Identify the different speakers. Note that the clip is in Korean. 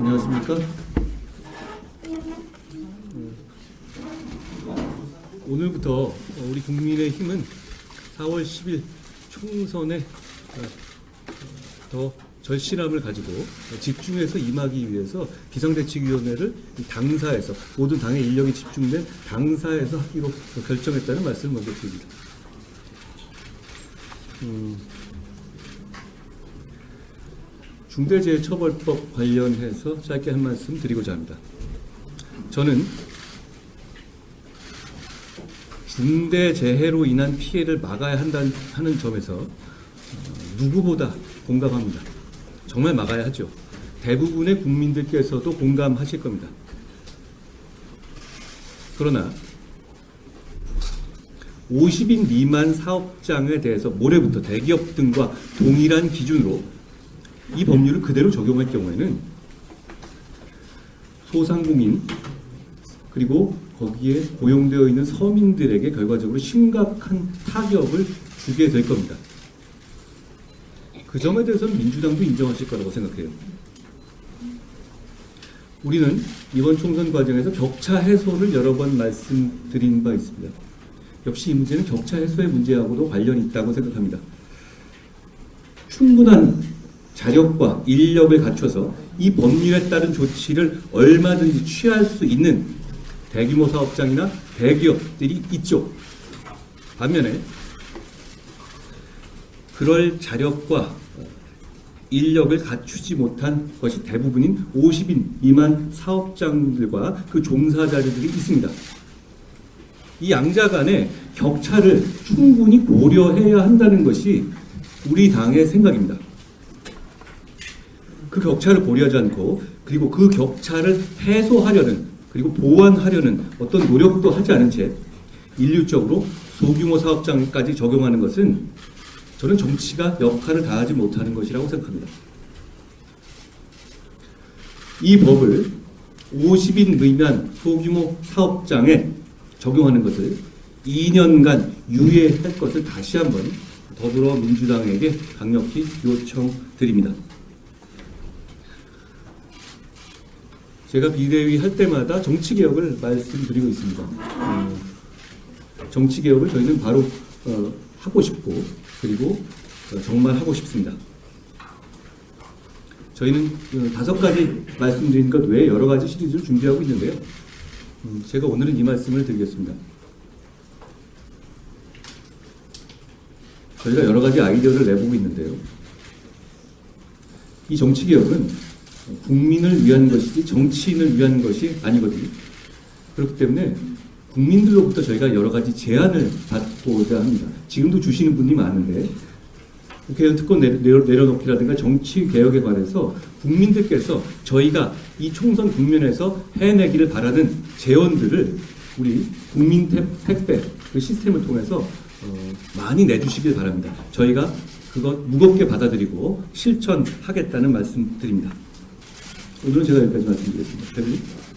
Speaker 1: 안녕하십니까? 오늘부터 우리 국민의힘은 4월 10일 총선에 어, 더 절실함을 가지고 집중해서 임하기 위해서 비상대책위원회를 이 당사에서 모든 당의 인력이 집중된 당사에서 하기로 결정했다는 말씀을 먼저 드립니다. 음, 중대재해처벌법 관련해서 짧게 한 말씀 드리고자 합니다. 저는 중대재해로 인한 피해를 막아야 한다는 하는 점에서 어, 누구보다 공감합니다. 정말 막아야 하죠. 대부분의 국민들께서도 공감하실 겁니다. 그러나 50인 미만 사업장에 대해서 올해부터 대기업 등과 동일한 기준으로 이 법률을 그대로 적용할 경우에는 소상공인 그리고 거기에 고용되어 있는 서민들에게 결과적으로 심각한 타격을 주게 될 겁니다. 그 점에 대해서는 민주당도 인정하실 거라고 생각해요. 우리는 이번 총선 과정에서 격차 해소를 여러 번 말씀드린 바 있습니다. 역시 이 문제는 격차 해소의 문제하고도 관련이 있다고 생각합니다. 충분한 자력과 인력을 갖춰서 이 법률에 따른 조치를 얼마든지 취할 수 있는 대규모 사업장이나 대기업들이 있죠. 반면에 그럴 자력과 인력을 갖추지 못한 것이 대부분인 50인 미만 사업장들과 그 종사자들이 있습니다. 이 양자 간의 격차를 충분히 고려해야 한다는 것이 우리 당의 생각입니다. 그 격차를 고려하지 않고 그리고 그 격차를 해소하려는 그리고 보완하려는 어떤 노력도 하지 않은 채 인류적으로 소규모 사업장까지 적용하는 것은 저는 정치가 역할을 다하지 못하는 것이라고 생각합니다. 이 법을 50인 미만 소규모 사업장에 적용하는 것을 2년간 유예할 것을 다시 한번 더불어민주당에게 강력히 요청드립니다. 제가 비대위 할 때마다 정치 개혁을 말씀드리고 있습니다. 어, 정치 개혁을 저희는 바로 어, 하고 싶고 그리고 어, 정말 하고 싶습니다. 저희는 어, 다섯 가지 말씀드린 것 외에 여러 가지 시리즈를 준비하고 있는데요. 음, 제가 오늘은 이 말씀을 드리겠습니다. 저희가 여러 가지 아이디어를 내보고 있는데요. 이 정치 개혁은 국민을 위한 것이지 정치인을 위한 것이 아니거든요. 그렇기 때문에 국민들로부터 저희가 여러 가지 제안을 받고자 합니다. 지금도 주시는 분이 많은데 국회의원 특권 내려, 내려놓기라든가 정치 개혁에 관해서 국민들께서 저희가 이 총선 국면에서 해내기를 바라는 제언들을 우리 국민 택- 택배 그 시스템을 통해서 어, 많이 내주시길 바랍니다. 저희가 그것 무겁게 받아들이고 실천하겠다는 말씀드립니다. 오늘은 제가 여기까지 말씀드리겠습니다. 대표님.